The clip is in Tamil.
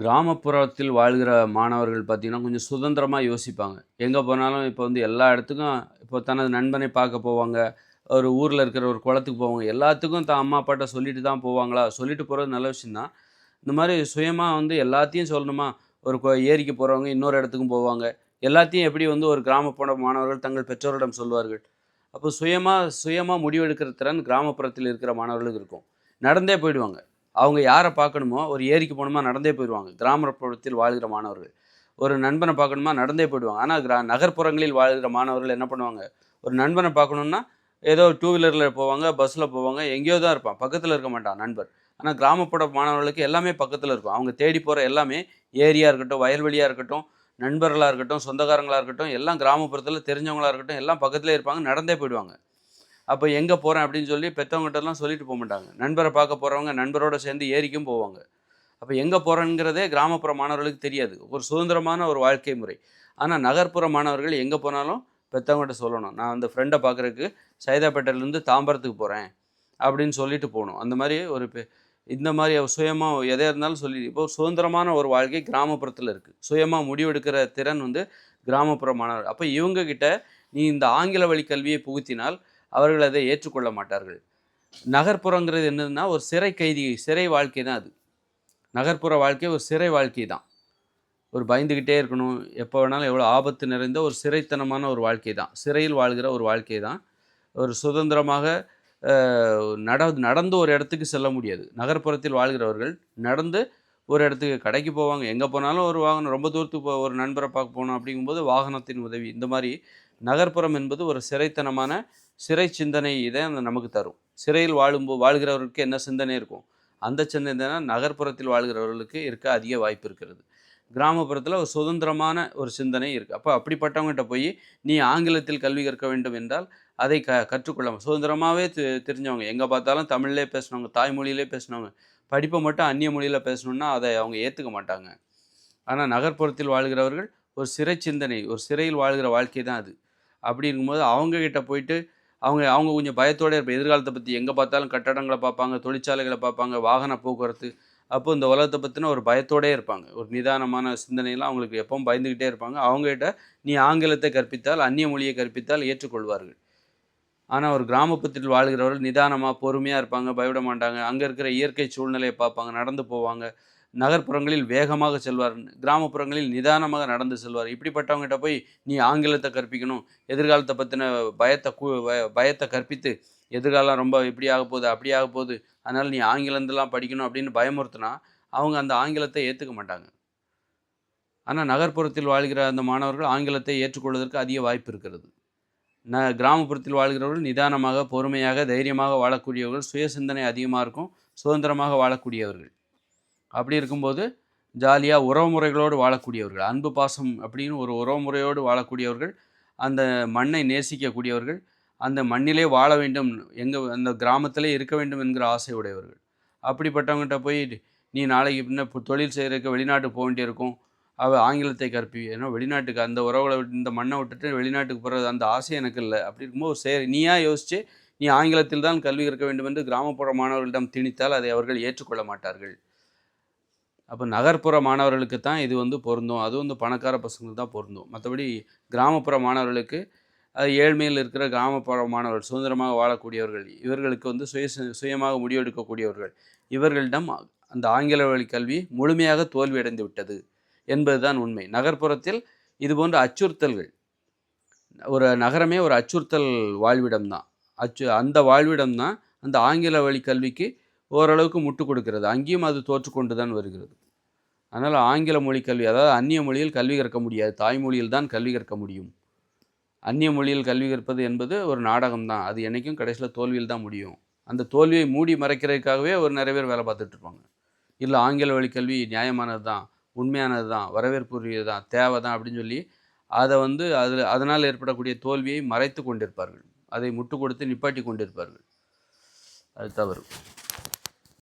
கிராமப்புறத்தில் வாழ்கிற மாணவர்கள் பார்த்தீங்கன்னா, கொஞ்சம் சுதந்திரமாக யோசிப்பாங்க. எங்கே போனாலும் இப்போ வந்து எல்லா இடத்துக்கும் இப்போ தனது நண்பனை பார்க்க போவாங்க. ஒரு ஊரில் இருக்கிற ஒரு குளத்துக்கு போவாங்க. எல்லாத்துக்கும் தான் அம்மா, அப்பாட்ட சொல்லிட்டு தான் போவாங்களா? சொல்லிட்டு போகிறது நல்ல விஷயம் தான். இந்த மாதிரி சுயமாக வந்து எல்லாத்தையும் சொல்லணுமா? ஒரு ஏரிக்கு போகிறவங்க இன்னொரு இடத்துக்கும் போவாங்க. எல்லாத்தையும் எப்படி வந்து ஒரு கிராமப்புற மாணவர்கள் தங்கள் பெற்றோரிடம் சொல்வார்கள்? அப்போ சுயமாக சுயமாக முடிவெடுக்கிற திறன் கிராமப்புறத்தில் இருக்கிற மாணவர்களுக்கு இருக்கும். நடந்தே போயிடுவாங்க. அவங்க யாரை பார்க்கணுமோ, ஒரு ஏரிக்கு போகணுமா நடந்தே போயிடுவாங்க கிராமப்புறத்தில் வாழ்கிற மாணவர்கள். ஒரு நண்பனை பார்க்கணுமா நடந்தே போயிடுவாங்க. ஆனால் கிரா நகர்ப்புறங்களில் வாழ்கிற மாணவர்கள் என்ன பண்ணுவாங்க? ஒரு நண்பனை பார்க்கணுன்னா ஏதோ டூ வீலரில் போவாங்க, பஸ்ஸில் போவாங்க. எங்கேயோ தான் இருப்பான். பக்கத்தில் இருக்க மாட்டான் நண்பர். ஆனால் கிராமப்புற மாணவர்களுக்கு எல்லாமே பக்கத்தில் இருக்கும். அவங்க தேடி போகிற எல்லாமே ஏரியா இருக்கட்டும், வயல்வெளியாக இருக்கட்டும், நண்பர்களாக இருக்கட்டும், சொந்தக்காரங்களாக இருக்கட்டும், எல்லாம் கிராமப்புறத்தில் தெரிஞ்சவங்களாக இருக்கட்டும், எல்லாம் பக்கத்துலேயே இருப்பாங்க. நடந்தே போயிடுவாங்க. அப்போ எங்கே போகிறேன் அப்படின்னு சொல்லி பெற்றவங்ககிட்டலாம் சொல்லிட்டு போக மாட்டாங்க. நண்பரை பார்க்க போகிறவங்க நண்பரோட சேர்ந்து ஏரிக்கும் போவாங்க. அப்போ எங்கே போகிறேங்கிறதே கிராமப்புற மாணவர்களுக்கு தெரியாது. ஒரு சுதந்திரமான ஒரு வாழ்க்கை முறை. ஆனால் நகர்ப்புற மாணவர்கள் எங்கே போனாலும் பெற்றவங்ககிட்ட சொல்லணும். நான் அந்த ஃப்ரெண்டை பார்க்குறதுக்கு சைதாப்பேட்டையிலேருந்து தாம்பரத்துக்கு போகிறேன் அப்படின்னு சொல்லிட்டு போகணும் அந்த மாதிரி ஒரு பெ இந்த மாதிரி சுயமாக எதை இருந்தாலும் சொல்லி இப்போ சுதந்திரமான ஒரு வாழ்க்கை கிராமப்புறத்தில் இருக்குது சுயமாக முடிவெடுக்கிற திறன் வந்து கிராமப்புற மாணவர். அப்போ இவங்கக்கிட்ட நீ இந்த ஆங்கில வழி கல்வியை புகுத்தினால் அவர்கள் அதை ஏற்றுக்கொள்ள மாட்டார்கள். நகர்ப்புறங்கிறது என்னதுன்னா, ஒரு சிறை கைதி சிறை வாழ்க்கை தான் அது. நகர்ப்புற வாழ்க்கை ஒரு சிறை வாழ்க்கை தான். ஒரு பயந்துகிட்டே இருக்கணும். எப்போ வேணாலும் எவ்வளோ ஆபத்து நிறைந்த ஒரு சிறைத்தனமான ஒரு வாழ்க்கை தான். சிறையில் வாழ்கிற ஒரு வாழ்க்கை தான். ஒரு சுதந்திரமாக நட நடந்து ஒரு இடத்துக்கு செல்ல முடியாது. நகர்ப்புறத்தில் வாழ்கிறவர்கள் நடந்து ஒரு இடத்துக்கு கடைக்கு போவாங்க. எங்கே போனாலும் ஒரு வாகனம் ரொம்ப தூரத்துக்கு போ ஒரு நண்பரை பார்க்க போகணும் அப்படிங்கும்போது வாகனத்தின் உதவி. இந்த மாதிரி நகர்ப்புறம் என்பது ஒரு சிறைத்தனமான சிறை சிந்தனை இதை நமக்கு தரும். சிறையில் வாழும்போது வாழ்கிறவர்களுக்கு என்ன சிந்தனை இருக்கும்? அந்த சிந்தனை தான் நகர்ப்புறத்தில் வாழ்கிறவர்களுக்கு இருக்க அதிக வாய்ப்பு இருக்கிறது. கிராமப்புறத்தில் ஒரு சுதந்திரமான ஒரு சிந்தனை இருக்குது அப்போ அப்படிப்பட்டவங்ககிட்ட போய் நீ ஆங்கிலத்தில் கல்வி கற்க வேண்டும் என்றால், அதை க கற்றுக்கொள்ள சுதந்திரமாகவே தெரிஞ்சவங்க. எங்கே பார்த்தாலும் தமிழ்லே பேசினவங்க, தாய்மொழியிலே பேசினவங்க. படிப்பை மட்டும் அந்நிய மொழியில் பேசணுன்னா அதை அவங்க ஏற்றுக்க மாட்டாங்க. ஆனால் நகர்ப்புறத்தில் வாழ்கிறவர்கள் ஒரு சிறை சிந்தனை, ஒரு சிறையில் வாழ்கிற வாழ்க்கை தான் அது. அப்படி இருக்கும்போது அவங்ககிட்ட போயிட்டு அவங்க அவங்க கொஞ்சம் பயத்தோடு இருப்ப எதிர்காலத்தை பற்றி எங்கே பார்த்தாலும் கட்டடங்களை பார்ப்பாங்க, தொழிற்சாலைகளை பார்ப்பாங்க, வாகன போக்குவரத்து. அப்போ இந்த உலகத்தை பற்றின ஒரு பயத்தோடே இருப்பாங்க. ஒரு நிதானமான சிந்தனையெல்லாம் அவங்களுக்கு எப்பவும் பயந்துக்கிட்டே இருப்பாங்க. அவங்ககிட்ட நீ ஆங்கிலத்தை கற்பித்தால், அந்நிய மொழியை கற்பித்தால் ஏற்றுக்கொள்வார்கள். ஆனால் ஒரு கிராமப்புறத்தில் வாழ்கிறவர்கள் நிதானமாக பொறுமையாக இருப்பாங்க. பயவிட மாட்டாங்க. அங்கே இருக்கிற இயற்கை சூழ்நிலையை பார்ப்பாங்க. நடந்து போவாங்க. நகர்ப்புறங்களில் வேகமாக செல்வார். கிராமப்புறங்களில் நிதானமாக நடந்து செல்வார். இப்படிப்பட்டவங்ககிட்ட போய் நீ ஆங்கிலத்தை கற்பிக்கணும். எதிர்காலத்தை பற்றின பயத்தை கு பயத்தை கற்பித்து, எதிர்காலம் ரொம்ப இப்படி ஆகப்போகுது, அப்படி ஆகப்போகுது. அதனால் நீ ஆங்கிலந்தெல்லாம் படிக்கணும் அப்படின்னு பயமுறுத்தினா அவங்க அந்த ஆங்கிலத்தை ஏற்றுக்க மாட்டாங்க. ஆனால் நகர்ப்புறத்தில் வாழ்கிற அந்த மாணவர்கள் ஆங்கிலத்தை ஏற்றுக்கொள்வதற்கு அதிக வாய்ப்பு இருக்கிறது. ந கிராமப்புறத்தில் வாழ்கிறவர்கள் நிதானமாக, பொறுமையாக, தைரியமாக வாழக்கூடியவர்கள். சுய சிந்தனை இருக்கும். சுதந்திரமாக வாழக்கூடியவர்கள். அப்படி இருக்கும்போது ஜாலியாக உறவுமுறைகளோடு வாழக்கூடியவர்கள். அன்பு, பாசம் அப்படின்னு ஒரு உறவுமுறையோடு வாழக்கூடியவர்கள். அந்த மண்ணை நேசிக்கக்கூடியவர்கள். அந்த மண்ணிலே வாழ வேண்டும். எங்கள் அந்த கிராமத்திலே இருக்க வேண்டும் என்கிற ஆசை உடையவர்கள். அப்படிப்பட்டவங்ககிட்ட போய் நீ நாளைக்கு பின்ன தொழில் செய்கிறதுக்கு வெளிநாட்டுக்கு போக வேண்டியிருக்கும். அவ ஆங்கிலத்தை கற்பி. ஏன்னா வெளிநாட்டுக்கு அந்த உறவுகளை விட்டு இந்த மண்ணை விட்டுட்டு வெளிநாட்டுக்கு போகிறது அந்த ஆசை எனக்கு இல்லை அப்படி இருக்கும்போது சரி நீயா யோசிச்சு நீ ஆங்கிலத்தில் தான் கல்வி கற்க வேண்டும் என்று கிராமப்புற மாணவர்களிடம் திணித்தால் அதை அவர்கள் ஏற்றுக்கொள்ள மாட்டார்கள். அப்போ நகர்ப்புற மாணவர்களுக்கு தான் இது வந்து பொருந்தும். அதுவும் வந்து பணக்கார பசங்களுக்கு தான் பொருந்தும். மற்றபடி கிராமப்புற மாணவர்களுக்கு அது ஏழ்மையில் இருக்கிற கிராமப்புற மாணவர்கள், சுதந்திரமாக வாழக்கூடியவர்கள். இவர்களுக்கு வந்து சுய சுயமாக முடிவெடுக்கக்கூடியவர்கள். இவர்களிடம் அந்த ஆங்கில வழி கல்வி முழுமையாக தோல்வியடைந்து விட்டது என்பதுதான் உண்மை. நகர்ப்புறத்தில் இதுபோன்ற அச்சுறுத்தல்கள் ஒரு நகரமே ஒரு அச்சுறுத்தல் வாழ்விடம் தான். அச்சு அந்த வாழ்விடம் தான் அந்த ஆங்கில வழி கல்விக்கு ஓரளவுக்கு முட்டுக் கொடுக்கிறது. அங்கேயும் அது தோற்றுக்கொண்டு தான் வருகிறது. அதனால் ஆங்கில மொழி கல்வி அதாவது அந்நிய மொழியில் கல்வி கற்க முடியாது. தாய்மொழியில் தான் கல்வி கற்க முடியும். அந்நிய மொழியில் கல்வி கற்பது என்பது ஒரு நாடகம் தான். அது என்றைக்கும் கடைசியில் தோல்வியில் தான் முடியும். அந்த தோல்வியை மூடி மறைக்கிறதுக்காகவே ஒரு நிறைய பேர் வேலை பார்த்துட்டு இருப்பாங்க. ஆங்கில வழி கல்வி நியாயமானது தான், உண்மையானது தான், வரவேற்புரியது தான், தேவை தான் அப்படின்னு சொல்லி அதை வந்து அதில் அதனால் ஏற்படக்கூடிய தோல்வியை மறைத்துக் கொண்டிருப்பார்கள். அதை முட்டு கொடுத்து நிப்பாட்டி கொண்டிருப்பார்கள். அது தவறு.